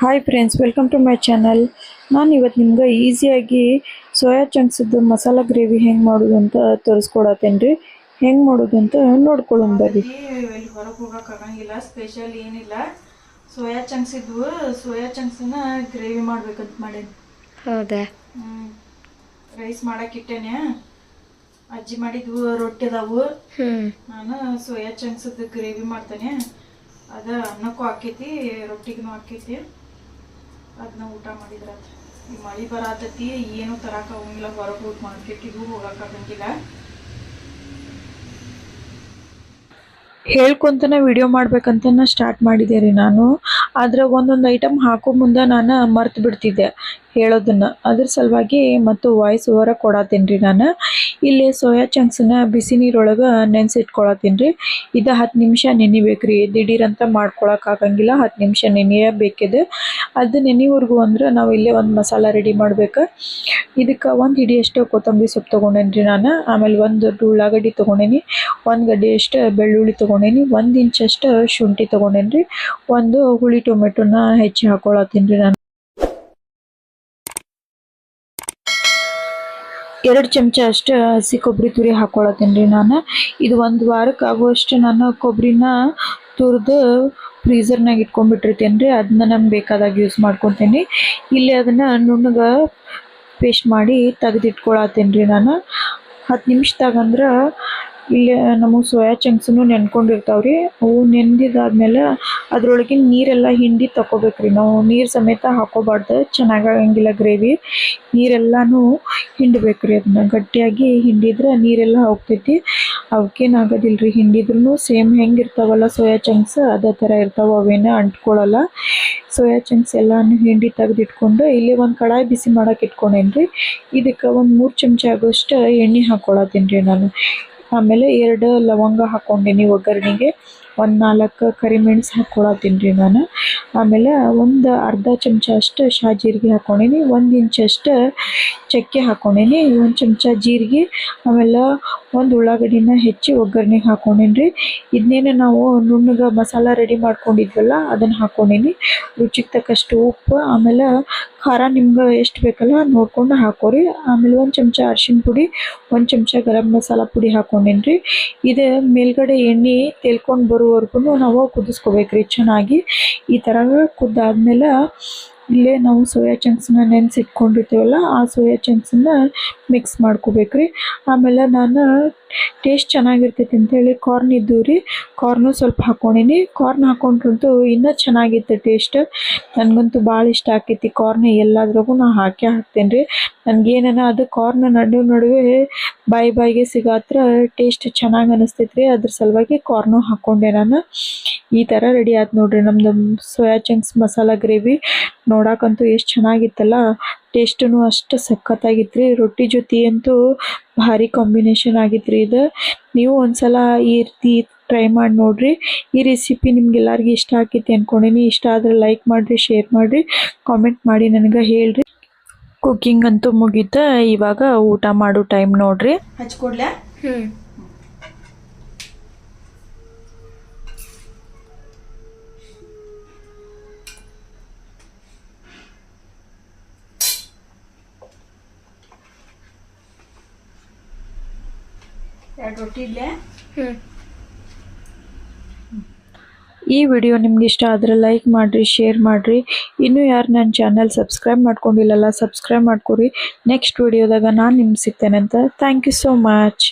Hi friends welcome to my channel ನಾನು ಇವತ್ತು ನಿಮ್ಗೆ ಈಸಿಯಾಗಿ ಸೋಯಾ ಚಂಕ್ಸದ್ದು ಮಸಾಲ ಗ್ರೇವಿ ಹೆಂಗೆ ಮಾಡೋದು ಅಂತ ತೋರಿಸ್ಕೊಡತ್ತೇನೆ ರೀ ಹೆಂಗೆ ಮಾಡೋದು ಅಂತ ನೋಡ್ಕೊಳ್ಳೋಣ ಬರ್ರಿ. ಹೊರಗೆ ಹೋಗೋಕ್ಕಾಗಂಗಿಲ್ಲ ಸ್ಪೆಷಲ್ ಏನಿಲ್ಲ. ಸೋಯಾ ಚಂಕ್ಸ್ ಇದ್ವು ಸೋಯಾ ಚಂಕ್ಸನ್ನ ಗ್ರೇವಿ ಮಾಡ್ಬೇಕಂತ ಮಾಡಿದ್ವಿ ಹೌದಾ? ರೈಸ್ ಮಾಡಕ್ಕೆ ಇಟ್ಟೇನೆ. ಅಜ್ಜಿ ಮಾಡಿದ್ವು ರೊಟ್ಟಿ ಅದಾವು. ನಾನು ಸೋಯಾ ಚಂಕ್ಸದ್ದು ಗ್ರೇವಿ ಮಾಡ್ತೇನೆ. ಅದ ಅನ್ನಕ್ಕೂ ಹಾಕೈತಿ ರೊಟ್ಟಿಗೂ ಹಾಕೈತಿ. ಅದನ್ನ ಊಟ ಮಾಡಿದ್ರ ಈ ಮಳಿ ಬರತೈತಿ, ಏನು ತರಕ ಹೋಗಿಲ್ಲ ಹೊರಗೆ ಹೋಗಿ ಮಾರ್ಕೆಟಿಗೂ ಹೋಗಕ್ಕೆ ಆಗಂಗಿಲ್ಲ. ಹೇಳ್ಕೊಂತನ ವಿಡಿಯೋ ಮಾಡ್ಬೇಕಂತ ಸ್ಟಾರ್ಟ್ ಮಾಡಿದೆ ರೀ ನಾನು. ಆದ್ರೆ ಒಂದೊಂದು ಐಟಮ್ ಹಾಕೋ ಮುಂದೆ ನಾನು ಮರ್ತು ಬಿಡ್ತಿದ್ದೆ ಹೇಳೋದನ್ನ. ಅದ್ರ ಸಲುವಾಗಿ ಮತ್ತು ವಾಯ್ಸ್ ಓವರ ಕೊಡತ್ತೀನಿ ರೀ ನಾನು. ಇಲ್ಲಿ ಸೋಯಾ ಚಂಕ್ಸನ್ನ ಬಿಸಿ ನೀರೊಳಗೆ ನೆನೆಸಿಟ್ಕೊಳತ್ತೀನಿ ರೀ ಇದು ಹತ್ತು ನಿಮಿಷ ನೆನಿಬೇಕು ರೀ ದಿಢೀರಂತ ಆಗಂಗಿಲ್ಲ. ಹತ್ತು ನಿಮಿಷ ನೆನೆಯಬೇಕಿದೆ ಅದು ನೆನೆವರೆಗೂ ಅಂದ್ರೆ ನಾವು ಇಲ್ಲೇ ಒಂದು ಮಸಾಲ ರೆಡಿ ಮಾಡ್ಬೇಕು. ಇದಕ್ಕೆ ಒಂದು ಹಿಡಿಯಷ್ಟು ಕೊತ್ತಂಬರಿ ಸೊಪ್ಪು ತೊಗೊಂಡೇನಿ ರೀ ನಾನು. ಆಮೇಲೆ ಒಂದು ಉಳ್ಳಾಗಡ್ಡಿ ತೊಗೊಂಡೇನಿ. ಒಂದು ಗಡ್ಡೆಯಷ್ಟು ಬೆಳ್ಳುಳ್ಳಿ ತೊಗೊಂಡೇನಿ. ಒಂದು ಇಂಚಷ್ಟು ಶುಂಠಿ ತೊಗೊಂಡೇನಿ ಒಂದು ಹುಳಿ ಟೊಮೆಟೊನ ಹೆಚ್ಚಿ ಹಾಕೊಳತ್ತೀನಿ ರೀ ನಾನು. ಎರಡು ಚಮಚ ಅಷ್ಟು ಹಸಿ ಕೊಬ್ಬರಿ ತುರಿ ಹಾಕೊಳತ್ತೀನಿ ರೀ ನಾನು. ಇದು ಒಂದು ವಾರಕ್ಕೆ ಆಗುವಷ್ಟು ನಾನು ಕೊಬ್ಬರಿನ ತುರಿದು ಫ್ರೀಸರ್ನಾಗ ಇಟ್ಕೊಂಡ್ಬಿಟ್ಟಿರ್ತೀನಿ ರೀ ಅದನ್ನ ನಮ್ಗೆ ಬೇಕಾದಾಗ ಯೂಸ್ ಮಾಡ್ಕೊತೀನಿ. ಇಲ್ಲಿ ಅದನ್ನು ನುಣ್ಣಗೆ ಪೇಸ್ಟ್ ಮಾಡಿ ತೆಗೆದಿಟ್ಕೊಳತ್ತೀನಿ ರೀ ನಾನು. ಹತ್ತು ನಿಮಿಷದಾಗ ಅಂದ್ರೆ ಇಲ್ಲಿ ನಮಗೆ ಸೋಯಾ ಚಂಕ್ಸನ್ನು ನೆನ್ಕೊಂಡಿರ್ತಾವ್ರಿ ಅವು ನೆಂದಿದ್ದಾದ್ಮೇಲೆ ಅದ್ರೊಳಗಿನ ನೀರೆಲ್ಲ ಹಿಂಡಿ ತಗೋಬೇಕ್ರಿ ನಾವು ನೀರು ಸಮೇತ ಹಾಕೋಬಾರ್ದು, ಚೆನ್ನಾಗಾಗಂಗಿಲ್ಲ ಗ್ರೇವಿ. ನೀರೆಲ್ಲಾನು ಹಿಂಡಬೇಕ್ರಿ ಅದನ್ನ ಗಟ್ಟಿಯಾಗಿ ಹಿಂಡಿದ್ರೆ ನೀರೆಲ್ಲ ಹೋಗ್ತೈತಿ. ಅವಕ್ಕೇನಾಗೋದಿಲ್ಲ ರೀ ಹಿಂಡಿದ್ರೂ ಸೇಮ್ ಹೆಂಗೆ ಇರ್ತಾವಲ್ಲ ಸೋಯಾ ಚಂಕ್ಸ್, ಅದೇ ಥರ ಇರ್ತಾವೆ, ಅವೇನ ಅಂಟ್ಕೊಳ್ಳಲ್ಲ ಸೋಯಾ ಚಂಕ್ಸ್ ಎಲ್ಲಾನು ಹಿಂಡಿ ತೆಗೆದಿಟ್ಕೊಂಡು ಇಲ್ಲಿ ಒಂದು ಕಡಾಯಿ ಬಿಸಿ ಮಾಡೋಕೆ ಇಟ್ಕೊಂಡೇನಿ ರೀ ಇದಕ್ಕೆ ಒಂದು ಮೂರು ಚಮಚ ಆಗೋಷ್ಟು ಎಣ್ಣೆ ಹಾಕ್ಕೊಳತ್ತೀನಿ ರೀ ನಾನು. ಆಮೇಲೆ ಎರಡು ಲವಂಗ ಹಾಕ್ಕೊಂಡೇನಿ ಒಗ್ಗರಣೆಗೆ. ಒಂದು ನಾಲ್ಕು ಕರಿಮೆಣಸು ಹಾಕ್ಕೊಳತ್ತೀನಿ ರೀ ನಾನು. ಆಮೇಲೆ ಒಂದು ಅರ್ಧ ಚಮಚ ಅಷ್ಟು ಶಾ ಜೀರಿಗೆ ಹಾಕ್ಕೊಂಡೀನಿ ಒಂದು ಇಂಚಷ್ಟು ಚಕ್ಕೆ ಹಾಕ್ಕೊಂಡೀನಿ ಒಂದು ಚಮಚ ಜೀರಿಗೆ, ಆಮೇಲೆ ಒಂದು ಉಳ್ಳಾಗಡ್ಡಿನ ಹೆಚ್ಚಿ ಒಗ್ಗರಣೆಗೆ ಹಾಕ್ಕೊಂಡೀನಿ ರೀ. ಇದನ್ನೇನು ನಾವು ನುಣ್ಣಗೆ ಮಸಾಲ ರೆಡಿ ಮಾಡ್ಕೊಂಡಿದ್ವಲ್ಲ, ಅದನ್ನು ಹಾಕ್ಕೊಂಡೀನಿ ರುಚಿಗೆ ತಕ್ಕಷ್ಟು ಉಪ್ಪು, ಆಮೇಲೆ ಖಾರ ನಿಮ್ಗೆ ಎಷ್ಟು ಬೇಕಲ್ಲ ನೋಡ್ಕೊಂಡು ಹಾಕೋರಿ. ಆಮೇಲೆ ಒಂದು ಚಮಚ ಅರ್ಶಿಣ ಪುಡಿ, ಒಂದು ಚಮಚ ಗರಂ ಮಸಾಲ ಪುಡಿ ಹಾಕ್ಕೊಂಡೀನಿ ಇದು ಮೇಲ್ಗಡೆ ಎಣ್ಣೆ ತೇಲ್ಕೊಂಡು ಬರೋವರೆಗೂ ನಾವು ಕುದಿಸ್ಕೋಬೇಕ್ರಿ. ಚೆನ್ನಾಗಿ ಈ ಥರ ಕುದ್ದಾದ್ಮೇಲೆ ಇಲ್ಲೇ ನಾವು ಸೋಯಾ ಚಂಕ್ಸನ್ನ ನೆನೆಸಿಟ್ಕೊಂಡಿರ್ತೀವಲ್ಲ, ಆ ಸೋಯಾ ಚಂಕ್ಸನ್ನ ಮಿಕ್ಸ್ ಮಾಡ್ಕೋಬೇಕ್ರಿ. ಆಮೇಲೆ ನಾನು ಟೇಸ್ಟ್ ಚೆನ್ನಾಗಿರ್ತೈತಿ ಅಂತೇಳಿ ಕಾರ್ನ್ ಇದ್ದು ರೀ ಕಾರ್ನು ಸ್ವಲ್ಪ ಹಾಕ್ಕೊಂಡಿನಿ ಕಾರ್ನ್ ಹಾಕೊಂಡ್ರಂತೂ ಇನ್ನೂ ಚೆನ್ನಾಗಿತ್ತು ಟೇಸ್ಟ್ ನನಗಂತೂ ಭಾಳ ಇಷ್ಟ ಆಕೈತಿ ಕಾರ್ನ್ ಎಲ್ಲಾದ್ರಾಗೂ ನಾ ಹಾಕೇ ಹಾಕ್ತೇನೆ ರೀ ನನಗೇನ ಅದು ಕಾರ್ನ್ ನಡು ನಡುವೆ ಬಾಯಿ ಬಾಯಿಗೆ ಸಿಗಾತ್ರ ಟೇಸ್ಟ್ ಚೆನ್ನಾಗಿ ಅನಿಸ್ತೈತೆ ರೀ ಅದ್ರ ಸಲುವಾಗಿ ಕಾರ್ನು ಹಾಕ್ಕೊಂಡೆ ನಾನು. ಈ ಥರ ರೆಡಿ ಆಯ್ತು ನೋಡ್ರಿ ನಮ್ಮದು ಸೋಯಾ ಚಂಕ್ಸ್ ಮಸಾಲ ಗ್ರೇವಿ ನೋಡಕ್ಕಂತೂ ಎಷ್ಟು ಚೆನ್ನಾಗಿತ್ತಲ್ಲ. ಟೇಸ್ಟೂ ಅಷ್ಟು ಸಖತ್ತಾಗಿತ್ತು ರೀ ರೊಟ್ಟಿ ಜೊತೆ ಅಂತೂ ಭಾರಿ ಕಾಂಬಿನೇಷನ್ ಆಗಿತ್ತು ರೀ ಇದು. ನೀವು ಒಂದ್ಸಲ ಈ ರೀತಿ ಟ್ರೈ ಮಾಡಿ ನೋಡ್ರಿ. ಈ ರೆಸಿಪಿ ನಿಮ್ಗೆಲ್ಲರಿಗೂ ಇಷ್ಟ ಆಕೈತಿ ಅಂದ್ಕೊಂಡೀನಿ ಇಷ್ಟ ಆದರೆ ಲೈಕ್ ಮಾಡಿರಿ ಶೇರ್ ಮಾಡಿರಿ. ಕಾಮೆಂಟ್ ಮಾಡಿ ನನಗೆ ಹೇಳ್ರಿ. ಕುಕ್ಕಿಂಗ್ ಅಂತೂ ಮುಗೀತು. ಇವಾಗ ಊಟ ಮಾಡೋ ಟೈಮ್ ನೋಡ್ರಿ. ಹಚ್ಕೊಡ್ಲ? ಹ್ಮ್. ಎರಡು ರೊಟ್ಟಿ ಈ ವಿಡಿಯೋ ನಿಮ್ಗೆ ಇಷ್ಟ ಆದರೆ ಲೈಕ್ ಮಾಡಿರಿ ಶೇರ್ ಮಾಡಿರಿ. ಇನ್ನೂ ಯಾರು ನನ್ನ ಚಾನಲ್ ಸಬ್ಸ್ಕ್ರೈಬ್ ಮಾಡ್ಕೊಂಡಿಲ್ಲಲ್ಲ ಸಬ್ಸ್ಕ್ರೈಬ್ ಮಾಡ್ಕೊರಿ. ನೆಕ್ಸ್ಟ್ ವಿಡಿಯೋದಾಗ ನಾನು ನಿಮ್ಗೆ ಸಿಗ್ತೇನೆ ಅಂತ. Thank you so much